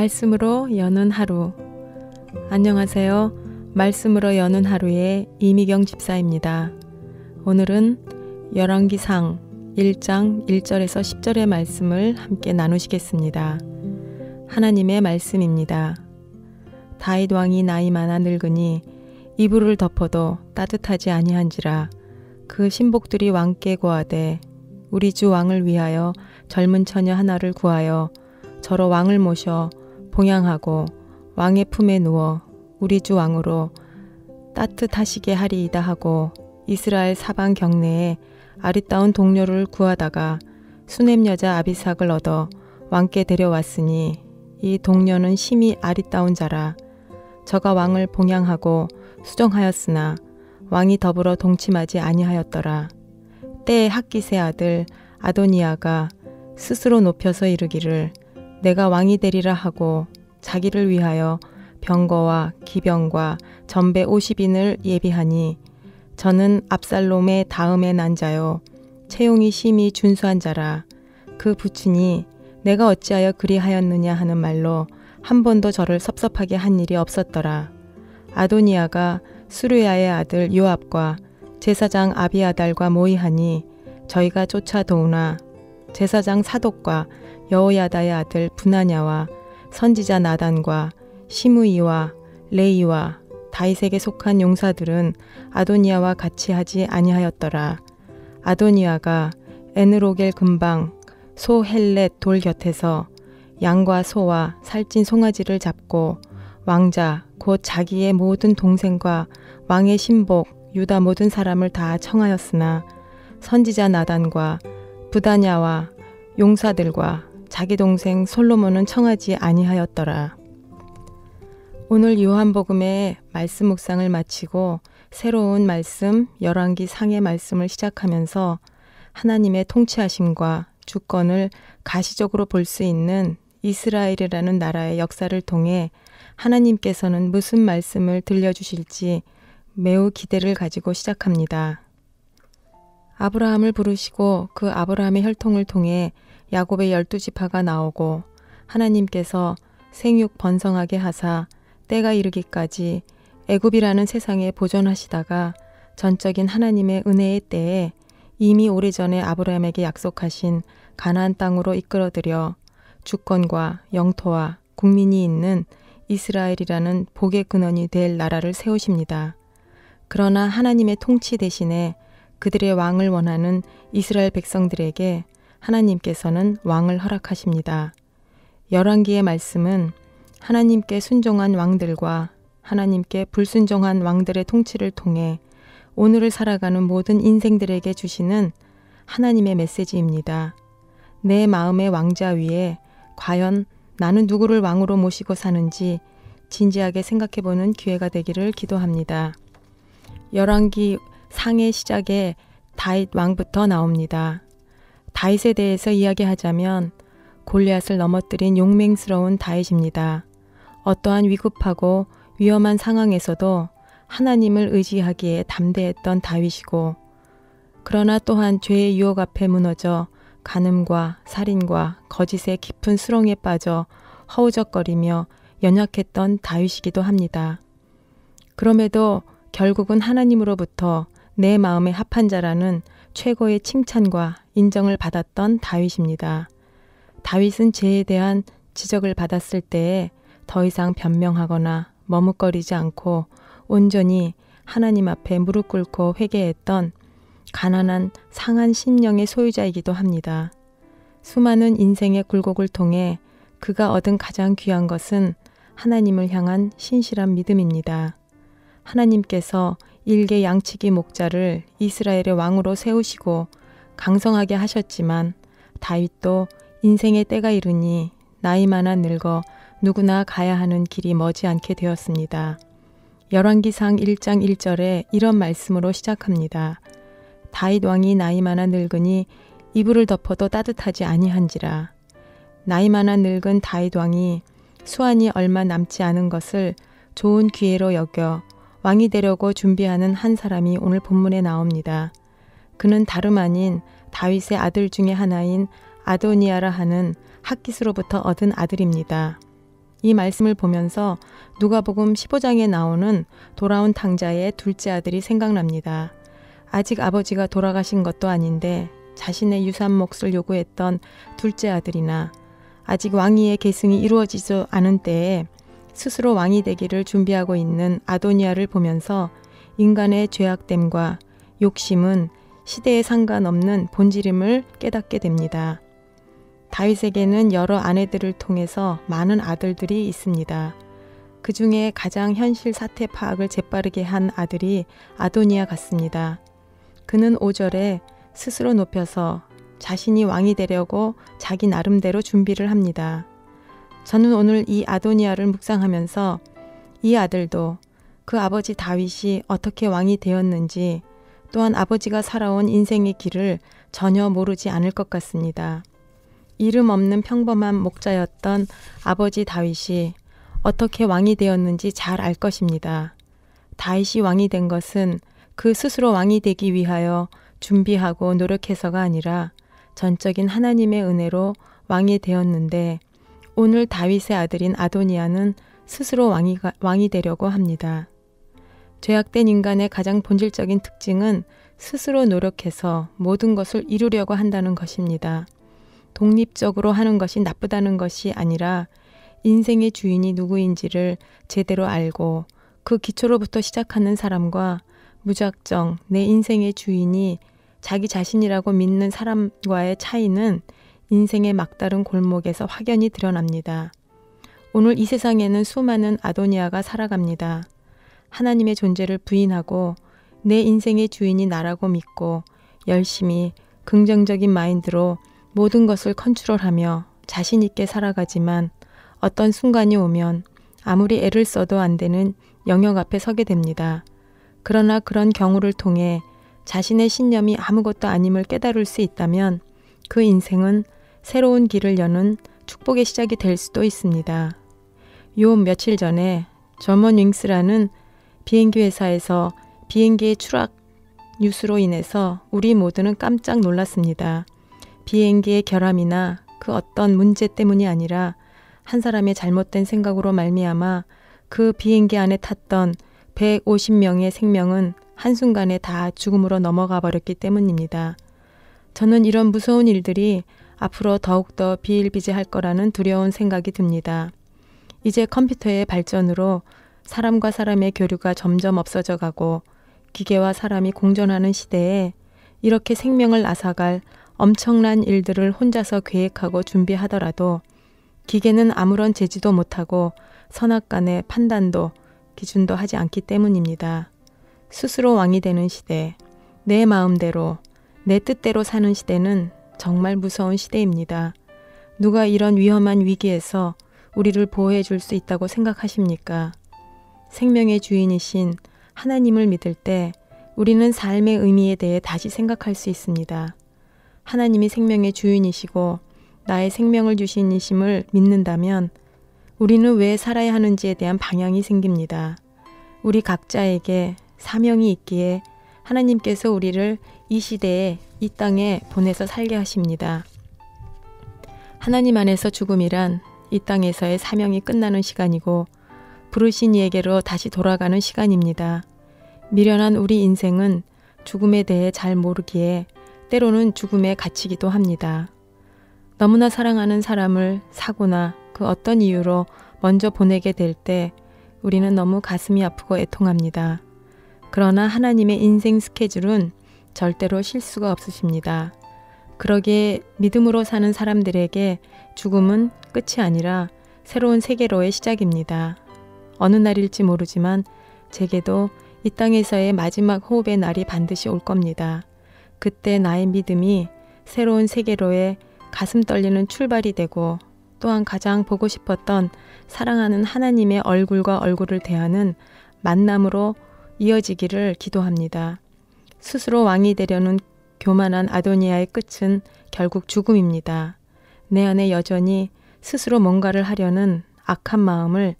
말씀으로 여는 하루. 안녕하세요. 말씀으로 여는 하루의 이미경 집사입니다. 오늘은 열왕기상 1장 1절에서 10절의 말씀을 함께 나누시겠습니다. 하나님의 말씀입니다. 다윗 왕이 나이 많아 늙으니 이불을 덮어도 따뜻하지 아니한지라 그 신복들이 왕께 고하되 우리 주 왕을 위하여 젊은 처녀 하나를 구하여 저로 왕을 모셔 봉양하고 왕의 품에 누워 우리 주 왕으로 따뜻하시게 하리이다 하고 이스라엘 사방 경내에 아리따운 동료를 구하다가 수넴 여자 아비삭을 얻어 왕께 데려왔으니 이 동료는 심히 아리따운 자라. 저가 왕을 봉양하고 수정하였으나 왕이 더불어 동침하지 아니하였더라. 때에 학기세 아들 아도니아가 스스로 높여서 이르기를 내가 왕이 되리라 하고 자기를 위하여 병거와 기병과 전배 50인을 예비하니 저는 압살롬의 다음에 난 자요. 채용이 심히 준수한 자라. 그 부친이 내가 어찌하여 그리하였느냐 하는 말로 한 번도 저를 섭섭하게 한 일이 없었더라. 아도니아가 수르야의 아들 요압과 제사장 아비아달과 모이하니 저희가 쫓아도우나 제사장 사독과 여호야다의 아들 분하냐와 선지자 나단과 시므이와 레이와 다윗에게 속한 용사들은 아도니아와 같이 하지 아니하였더라. 아도니아가 에느로겔 근방 소 헬렛 돌 곁에서 양과 소와 살찐 송아지를 잡고 왕자 곧 자기의 모든 동생과 왕의 신복 유다 모든 사람을 다 청하였으나 선지자 나단과 부다냐와 용사들과 자기 동생 솔로몬은 청하지 아니하였더라. 오늘 요한복음의 말씀 묵상을 마치고 새로운 말씀 열왕기 상의 말씀을 시작하면서 하나님의 통치하심과 주권을 가시적으로 볼 수 있는 이스라엘이라는 나라의 역사를 통해 하나님께서는 무슨 말씀을 들려주실지 매우 기대를 가지고 시작합니다. 아브라함을 부르시고 그 아브라함의 혈통을 통해 야곱의 열두 지파가 나오고 하나님께서 생육 번성하게 하사 때가 이르기까지 애굽이라는 세상에 보존하시다가 전적인 하나님의 은혜의 때에 이미 오래전에 아브라함에게 약속하신 가나안 땅으로 이끌어들여 주권과 영토와 국민이 있는 이스라엘이라는 복의 근원이 될 나라를 세우십니다. 그러나 하나님의 통치 대신에 그들의 왕을 원하는 이스라엘 백성들에게 하나님께서는 왕을 허락하십니다. 열왕기의 말씀은 하나님께 순종한 왕들과 하나님께 불순종한 왕들의 통치를 통해 오늘을 살아가는 모든 인생들에게 주시는 하나님의 메시지입니다. 내 마음의 왕자 위에 과연 나는 누구를 왕으로 모시고 사는지 진지하게 생각해 보는 기회가 되기를 기도합니다. 열왕기 상의 시작에 다윗 왕부터 나옵니다. 다윗에 대해서 이야기하자면 골리앗을 넘어뜨린 용맹스러운 다윗입니다. 어떠한 위급하고 위험한 상황에서도 하나님을 의지하기에 담대했던 다윗이고 그러나 또한 죄의 유혹 앞에 무너져 간음과 살인과 거짓의 깊은 수렁에 빠져 허우적거리며 연약했던 다윗이기도 합니다. 그럼에도 결국은 하나님으로부터 내 마음에 합한 자라는 최고의 칭찬과 인정을 받았던 다윗입니다. 다윗은 죄에 대한 지적을 받았을 때에 더 이상 변명하거나 머뭇거리지 않고 온전히 하나님 앞에 무릎 꿇고 회개했던 가난한 상한 심령의 소유자이기도 합니다. 수많은 인생의 굴곡을 통해 그가 얻은 가장 귀한 것은 하나님을 향한 신실한 믿음입니다. 하나님께서 일개 양치기 목자를 이스라엘의 왕으로 세우시고 강성하게 하셨지만 다윗도 인생의 때가 이르니 나이 많아 늙어 누구나 가야 하는 길이 머지않게 되었습니다. 열왕기상 1장 1절에 이런 말씀으로 시작합니다. 다윗 왕이 나이 많아 늙으니 이불을 덮어도 따뜻하지 아니한지라. 나이 많아 늙은 다윗 왕이 수완이 얼마 남지 않은 것을 좋은 기회로 여겨 왕이 되려고 준비하는 한 사람이 오늘 본문에 나옵니다. 그는 다름 아닌 다윗의 아들 중의 하나인 아도니아라 하는 학기스로부터 얻은 아들입니다. 이 말씀을 보면서 누가복음 15장에 나오는 돌아온 탕자의 둘째 아들이 생각납니다. 아직 아버지가 돌아가신 것도 아닌데 자신의 유산 몫을 요구했던 둘째 아들이나 아직 왕위의 계승이 이루어지지 않은 때에 스스로 왕이 되기를 준비하고 있는 아도니아를 보면서 인간의 죄악됨과 욕심은 시대에 상관없는 본질임을 깨닫게 됩니다. 다윗에게는 여러 아내들을 통해서 많은 아들들이 있습니다. 그 중에 가장 현실 사태 파악을 재빠르게 한 아들이 아도니아 같습니다. 그는 5절에 스스로 높여서 자신이 왕이 되려고 자기 나름대로 준비를 합니다. 저는 오늘 이 아도니아를 묵상하면서 이 아들도 그 아버지 다윗이 어떻게 왕이 되었는지 또한 아버지가 살아온 인생의 길을 전혀 모르지 않을 것 같습니다. 이름 없는 평범한 목자였던 아버지 다윗이 어떻게 왕이 되었는지 잘 알 것입니다. 다윗이 왕이 된 것은 그 스스로 왕이 되기 위하여 준비하고 노력해서가 아니라 전적인 하나님의 은혜로 왕이 되었는데 오늘 다윗의 아들인 아도니아는 스스로 왕이, 왕이 되려고 합니다. 죄악된 인간의 가장 본질적인 특징은 스스로 노력해서 모든 것을 이루려고 한다는 것입니다. 독립적으로 하는 것이 나쁘다는 것이 아니라 인생의 주인이 누구인지를 제대로 알고 그 기초로부터 시작하는 사람과 무작정 내 인생의 주인이 자기 자신이라고 믿는 사람과의 차이는 인생의 막다른 골목에서 확연히 드러납니다. 오늘 이 세상에는 수많은 아도니아가 살아갑니다. 하나님의 존재를 부인하고 내 인생의 주인이 나라고 믿고 열심히 긍정적인 마인드로 모든 것을 컨트롤하며 자신 있게 살아가지만 어떤 순간이 오면 아무리 애를 써도 안 되는 영역 앞에 서게 됩니다. 그러나 그런 경우를 통해 자신의 신념이 아무것도 아님을 깨달을 수 있다면 그 인생은 새로운 길을 여는 축복의 시작이 될 수도 있습니다. 요 며칠 전에 저먼 윙스라는 비행기 회사에서 비행기의 추락 뉴스로 인해서 우리 모두는 깜짝 놀랐습니다. 비행기의 결함이나 그 어떤 문제 때문이 아니라 한 사람의 잘못된 생각으로 말미암아 그 비행기 안에 탔던 150명의 생명은 한순간에 다 죽음으로 넘어가 버렸기 때문입니다. 저는 이런 무서운 일들이 앞으로 더욱더 비일비재할 거라는 두려운 생각이 듭니다. 이제 컴퓨터의 발전으로 사람과 사람의 교류가 점점 없어져 가고 기계와 사람이 공존하는 시대에 이렇게 생명을 앗아갈 엄청난 일들을 혼자서 계획하고 준비하더라도 기계는 아무런 제지도 못하고 선악간의 판단도 기준도 하지 않기 때문입니다. 스스로 왕이 되는 시대, 내 마음대로, 내 뜻대로 사는 시대는 정말 무서운 시대입니다. 누가 이런 위험한 위기에서 우리를 보호해 줄 수 있다고 생각하십니까? 생명의 주인이신 하나님을 믿을 때 우리는 삶의 의미에 대해 다시 생각할 수 있습니다. 하나님이 생명의 주인이시고 나의 생명을 주신 이심을 믿는다면 우리는 왜 살아야 하는지에 대한 방향이 생깁니다. 우리 각자에게 사명이 있기에 하나님께서 우리를 이 시대에 이 땅에 보내서 살게 하십니다. 하나님 안에서 죽음이란 이 땅에서의 사명이 끝나는 시간이고 부르신 이에게로 다시 돌아가는 시간입니다. 미련한 우리 인생은 죽음에 대해 잘 모르기에 때로는 죽음에 갇히기도 합니다. 너무나 사랑하는 사람을 사고나 그 어떤 이유로 먼저 보내게 될 때 우리는 너무 가슴이 아프고 애통합니다. 그러나 하나님의 인생 스케줄은 절대로 실수가 없으십니다. 그러기에 믿음으로 사는 사람들에게 죽음은 끝이 아니라 새로운 세계로의 시작입니다. 어느 날일지 모르지만 제게도 이 땅에서의 마지막 호흡의 날이 반드시 올 겁니다. 그때 나의 믿음이 새로운 세계로의 가슴 떨리는 출발이 되고 또한 가장 보고 싶었던 사랑하는 하나님의 얼굴과 얼굴을 대하는 만남으로 이어지기를 기도합니다. 스스로 왕이 되려는 교만한 아도니아의 끝은 결국 죽음입니다. 내 안에 여전히 스스로 뭔가를 하려는 악한 마음을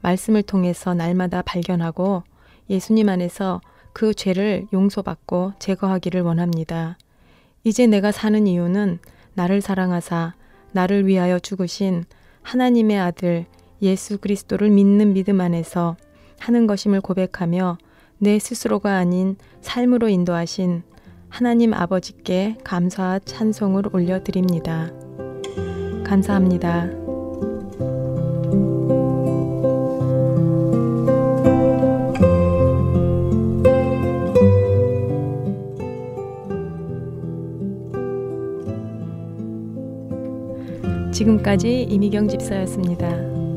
말씀을 통해서 날마다 발견하고 예수님 안에서 그 죄를 용서받고 제거하기를 원합니다. 이제 내가 사는 이유는 나를 사랑하사 나를 위하여 죽으신 하나님의 아들 예수 그리스도를 믿는 믿음 안에서 하는 것임을 고백하며 내 스스로가 아닌 삶으로 인도하신 하나님 아버지께 감사와 찬송을 올려드립니다. 감사합니다. 지금까지 이미경 집사였습니다.